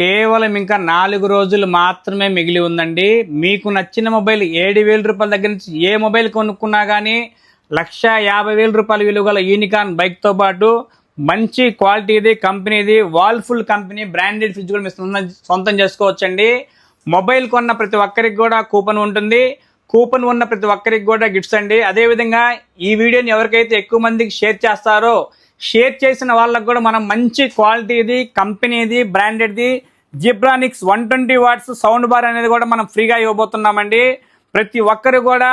కేవలం ఇంకా నాలుగు రోజులు మాత్రమే మిగిలి ఉందండి. మీకు నచ్చిన మొబైల్ ఏడు వేల రూపాయల దగ్గర నుంచి ఏ మొబైల్ కొనుక్కున్నా కానీ లక్ష యాభై వేల రూపాయల విలువ గల యూనికాన్ బైక్తో పాటు మంచి క్వాలిటీది కంపెనీది వాల్ఫుల్ కంపెనీ బ్రాండెడ్ ఫ్రిడ్జ్ కూడా మీరు సొంతం సొంతం చేసుకోవచ్చండి. మొబైల్ కొన్న ప్రతి ఒక్కరికి కూడా కూపన్ ఉంటుంది. కూపన్ ఉన్న ప్రతి ఒక్కరికి కూడా గిఫ్ట్స్ అండి. అదేవిధంగా ఈ వీడియోని ఎవరికైతే ఎక్కువ మందికి షేర్ చేస్తారో షేర్ చేసిన వాళ్ళకు కూడా మనం మంచి క్వాలిటీది కంపెనీది బ్రాండెడ్ది Zebronics one twenty watts sound bar అనేది కూడా మనం ఫ్రీగా ఇవ్వబోతున్నామండి. ప్రతి ఒక్కరు కూడా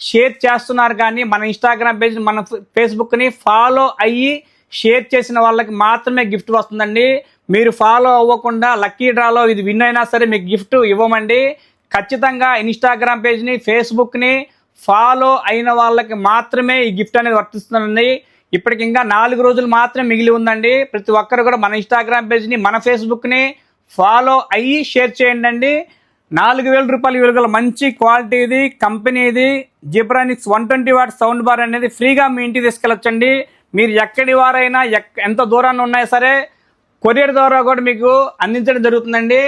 షేర్ చేస్తున్నారు కానీ మన ఇన్స్టాగ్రామ్ పేజ్ మన ఫేస్బుక్ని ఫాలో అయ్యి షేర్ చేసిన వాళ్ళకి మాత్రమే గిఫ్ట్ వస్తుందండి. మీరు ఫాలో అవ్వకుండా లక్కీ డ్రాలో ఇది విన్ అయినా సరే మీకు గిఫ్ట్ ఇవ్వమండి. ఖచ్చితంగా ఇన్స్టాగ్రామ్ పేజ్ని ఫేస్బుక్ని ఫాలో అయిన వాళ్ళకి మాత్రమే ఈ గిఫ్ట్ అనేది వర్తిస్తుందండి. ఇప్పటికి ఇంకా నాలుగు రోజులు మాత్రమే మిగిలి ఉందండి. ప్రతి ఒక్కరు కూడా మన ఇన్స్టాగ్రామ్ పేజ్ని మన ఫేస్బుక్ని ఫాలో అయ్యి షేర్ చేయండి అండి నాలుగు వేల రూపాయలు విలువల మంచి క్వాలిటీది కంపెనీది Zebronics one twenty watt sound bar అనేది ఫ్రీగా మీ ఇంటికి తీసుకెళ్ళొచ్చండి. మీరు ఎక్కడి వారైనా ఎక్ ఎంత దూరాన్ని ఉన్నా సరే కొరియర్ ద్వారా కూడా మీకు అందించడం జరుగుతుందండి.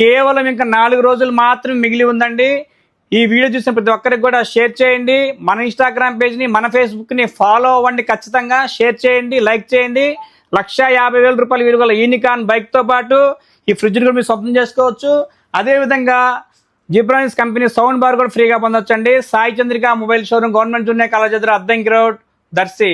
కేవలం ఇంకా నాలుగు రోజులు మాత్రమే మిగిలి ఉందండి. ఈ వీడియో చూసిన ప్రతి ఒక్కరికి కూడా షేర్ చేయండి. మన ఇన్స్టాగ్రామ్ పేజ్ని మన ఫేస్బుక్ని ఫాలో అవ్వండి ఖచ్చితంగా. షేర్ చేయండి లైక్ చేయండి. లక్ష యాభై వేల రూపాయల విలువల యూనికాన్ బైక్తో పాటు ఈ ఫ్రిడ్జ్ని కూడా మీరు సొంతం చేసుకోవచ్చు. అదేవిధంగా జిబ్రాయిన్స్ కంపెనీ సౌండ్ బార్ కూడా ఫ్రీగా పొందొచ్చండి. Sai Chandrika mobile showroom government junior college ఎదురు అద్దంకి రోడ్ దర్శి.